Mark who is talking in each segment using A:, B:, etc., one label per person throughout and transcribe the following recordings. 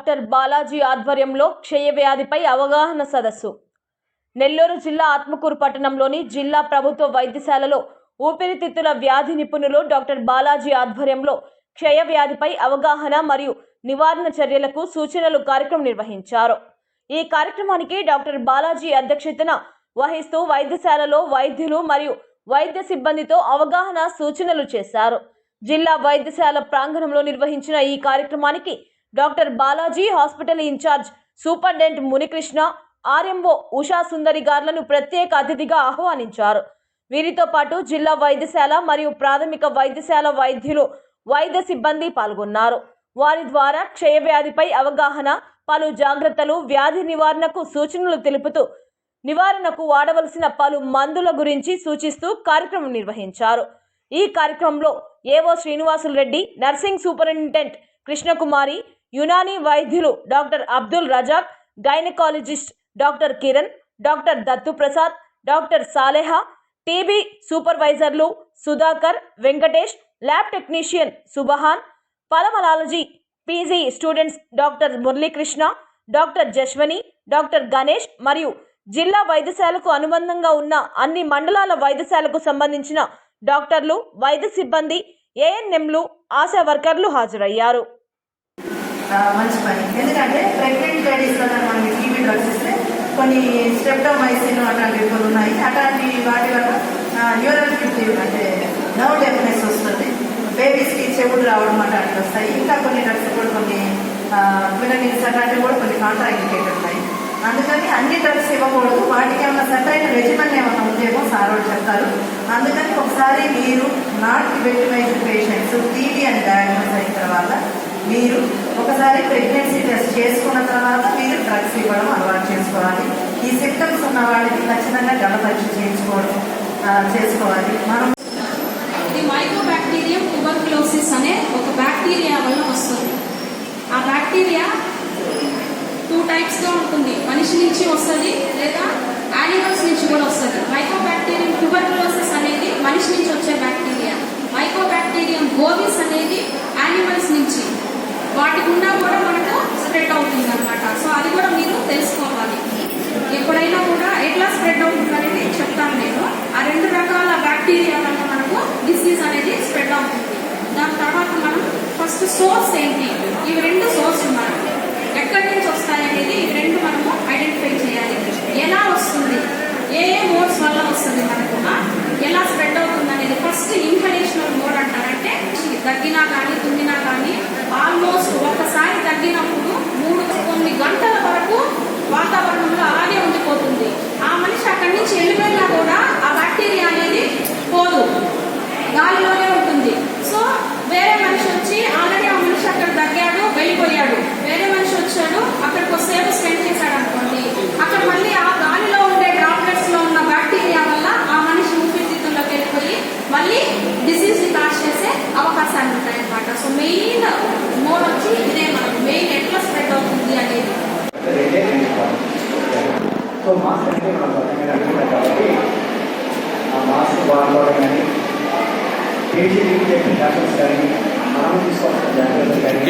A: Doctor Balaji ఆధ్వర్యంలో క్షయవ్యాధిపై అవగాహన సదస్సు. నెల్లూరు జిల్లా ఆత్మకూరు పట్టణంలోని జిల్లా ప్రభుత్వ వైద్యశాలలో ఊపిరితిత్తుల వ్యాధి నిపుణులు డాక్టర్ బాలాజీ ఆధ్వర్యంలో క్షయవ్యాధిపై అవగాహన మరియు నివారణ చర్యలకు సూచనలు కార్యక్రమం నిర్వహించారు. ఈ కార్యక్రమానికి డాక్టర్ బాలాజీ అధ్యక్షతన వహిస్తూ వైద్యశాలలో వైద్యులు మరియు వైద్య సిబ్బందితో అవగాహన సూచనలు చేశారు. జిల్లా వైద్యశాల ప్రాంగణంలో నిర్వహించిన ఈ కార్యక్రమానికి doctor Balaji hospital in charge superintendent Munikrishna RMO Usha Sundari గార్లను ప్రత్యేక అతిథిగా ఆహ్వానించారు. వీరితో పాటు జిల్లా వైద్యశాల మరియు ప్రాథమిక వైద్యశాల వైద్యులు వైద్య సిబ్బంది పాల్గొన్నారు. వారి ద్వారా క్షయవ్యాధిపై అవగాహన పలు జాగ్రత్తలు వ్యాధి నివారణకు సూచనలు తెలుపుతూ నివారణకు వాడవలసిన పలు మందుల గురించి సూచిస్తూ కార్యక్రమం నిర్వహించారు. ఈ కార్యక్రమంలో AO Srinivasulu Reddy nursing superintendent Krishnakumari Unani వైద్యులు doctor Abdul Razak gynaecologist doctor Kiran doctor Dattu Prasad doctor Saleha TB సూపర్వైజర్లు Sudhakar Venkatesh lab technician Subhan pulmonology PG students doctor Muralikrishna doctor Jashwani doctor Ganesh మరియు జిల్లా వైద్యశాలకు అనుబంధంగా ఉన్న అన్ని మండలాల వైద్యశాలకు సంబంధించిన డాక్టర్లు వైద్య సిబ్బంది ఏఎన్ఎంలు ఆశా వర్కర్లు హాజరయ్యారు.
B: మంచి పని. ఎందుకంటే ప్రెగ్నెంట్ లేడీస్లో మనకి టీవీ డ్రగ్స్ ఇస్తే కొన్ని స్టెప్టోమైసిన్ అట్లాంటివి కొన్ని ఉన్నాయి. అట్లాంటి వాటి వల్ల న్యూరల్ ఫిఫ్టీ అంటే నవ్ డెఫినెస్ వస్తుంది. బేబీస్కి చెవులు రావడం అట్లాంటివి వస్తాయి. ఇంకా కొన్ని డ్రగ్స్ కూడా కొన్ని మినమిల్స్ అట్లాంటివి కూడా కొన్ని కాంట్రాఇండికేట్ ఉన్నాయి అందుకని అన్ని డ్రగ్స్ ఇవ్వకూడదు. వాటికి ఏమైనా సెపరేట్ రెజిమెంట్ ఏమైనా ఉందేమో సార్ వాళ్ళు చెప్తారు. అందుకని ఒకసారి మీరు నాట్ వెటిమైజ్డ్ పేషెంట్స్ టీబీ అని డయాగ్నోస్ అయిన తర్వాత మీరు ఒకసారి ప్రెగ్నెన్సీ టెస్ట్ చేసుకున్న తర్వాత మీరు డ్రగ్స్ ఇవ్వడం అలవాటు చేసుకోవాలి. ఈ సిమ్టమ్స్ ఉన్న వాళ్ళకి ఖచ్చితంగా గల పరీక్ష చేయించుకోవడం చేసుకోవాలి. మనం
C: ఇది మైకోబాక్టీరియం ట్యూబర్క్లోసిస్ అనే ఒక బ్యాక్టీరియా వల్ల వస్తుంది. ఆ బ్యాక్టీరియా టూ టైప్స్గా ఉంటుంది. మనిషి నుంచి వస్తుంది లేదా యానిమల్స్ నుంచి కూడా వస్తుంది. మైకోబాక్టీరియం ట్యూబర్క్లోసిస్ అనేది మనిషి నుంచి వచ్చే బ్యాక్టీరియా మైకోబాక్టీరియం బోవిస్ అనేది యానిమల్స్ నుంచి వాటి గుండా కూడా మనకు స్ప్రెడ్ అవుతుంది అనమాట సో అది కూడా మీరు తెలుసుకోవాలి. ఎప్పుడైనా కూడా ఎట్లా స్ప్రెడ్ అవుతుంది అనేది చెప్తాను నేను. ఆ రెండు రకాల బ్యాక్టీరియా వల్ల మనకు డిసీజ్ అనేది స్ప్రెడ్ అవుతుంది. దాని తర్వాత మనం ఫస్ట్ సోర్స్ ఏంటి? ఇవి రెండు సోర్స్ ఉన్నాయి. ఎక్కడి నుంచి వస్తాయి అనేది ఇవి రెండు మనము ఐడెంటిఫై చేయాలి. ఎలా వస్తుంది? ఏ ఏ మోడ్స్ వల్ల వస్తుంది మనకు? ఎలా స్ప్రెడ్ అవుతుంది అనేది ఫస్ట్ ఇన్హలేషనల్ మోడ్ అంటారంటే తగ్గినా కానీ తుమ్మినా కానీ ఆల్మోస్ట్ ఒక్కసారి తగ్గినప్పుడు మూడు కొన్ని గంటల వరకు వాతావరణంలో అలాగే ఉండిపోతుంది. ఆ మనిషి అక్కడి నుంచి వెళ్ళిపోయినా కూడా ఆ బ్యాక్టీరియా అనేది పోదు గాలిలోనే ఉంటుంది సో వేరే మనిషి వచ్చి ఆల్రెడీ ఆ మనిషి అక్కడ తగ్గాడు వెళ్ళిపోయాడు వేరే మనిషి వచ్చాడు అక్కడ కొద్దిసేపు స్పెండ్ చేశాడు అనుకోండి అక్కడ మళ్ళీ ఆ గాలిలో ఉండే డ్రాప్లెట్స్లో ఉన్న బ్యాక్టీరియా వల్ల ఆ మనిషి ఊపిరితిత్తుల్లోకి వెళ్ళిపోయి మళ్ళీ డిసీజ్ని కాజ్ చేసే అవకాశాలు ఉంటాయి సో మెయిన్ మోడ్ వచ్చి ఇదే మనకు మెయిన్ ఎట్లా స్ప్రెడ్ అవుతుంది అనేది.
D: సో మాస్క్ అంటే మనం స్వచ్ఛంగా అనుకుంటాం కాబట్టి ఆ మాస్క్ వాడుకోవడం కానీ పేషెంట్కి చెప్పిన డాక్టర్స్ కానీ మనం తీసుకోవాల్సిన జాగ్రత్తలు కానీ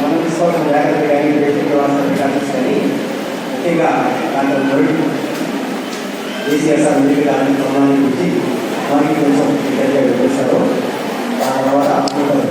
D: మనం తీసుకోవాల్సిన జాగ్రత్తలు కానీ పేషెంట్ వాడుతున్న డాక్టర్స్ కానీ ముఖ్యంగా doctor Murali ACSR medical college ప్రమాణం గురించి మనకి కొంచెం డీటెయిల్గా
E: Agora,